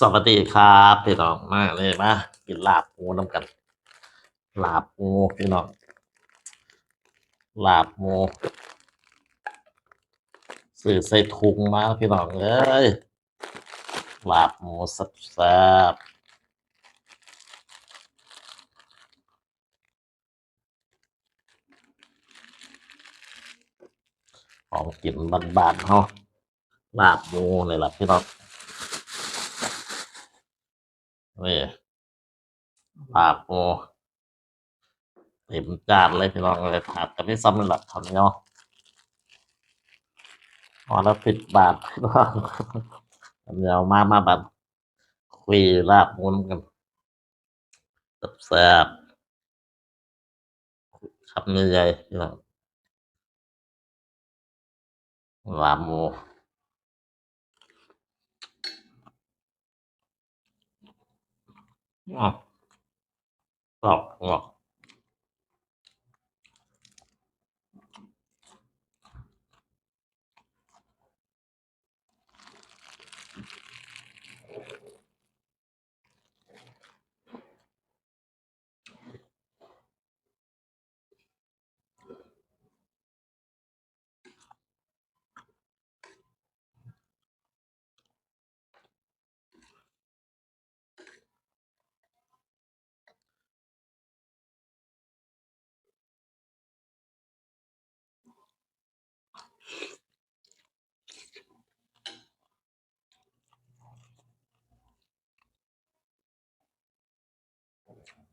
สวัสดีครับพี่น้องมาเลยมากินลาบหมูน้ำกัน ลาบหมูพี่น้องลาบหมูซื้อใส่ถุงมาพี่น้องเอ้ยลาบหมูแซ่บๆของกินบ้านๆเฮาลาบหมูเลยล่ะพี่น้อง นี่ลาบโอเต็มจานเลยพี่น้องเลยผัดกันไม่ซ้ำเลยหลักคำเนาะพอแล้วปิดบาทพี่น้องเดี๋ยวมามาบัดคุยลาบหมุนกันแซ่บๆคำใหญ่ๆพี่น้องลาบหมู อ๋อก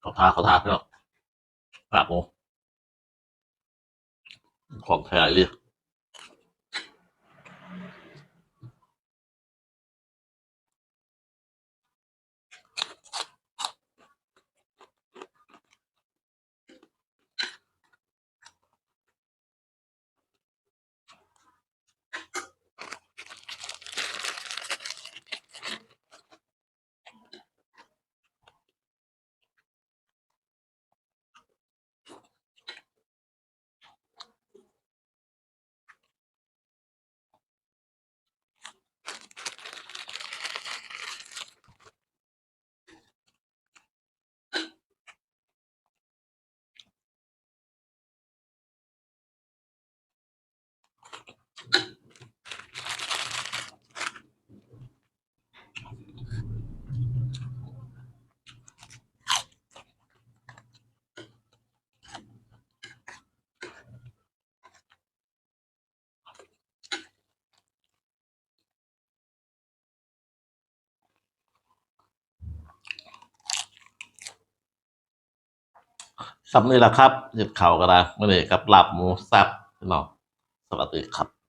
เขาทาเขาทาพี่น้องลาบหมูของแท้เลย สำนี่แหละครับหยุดเข่าก็ได้ไม่ได้ครับหลับหมูสับพี่น้องสวัสดีครับ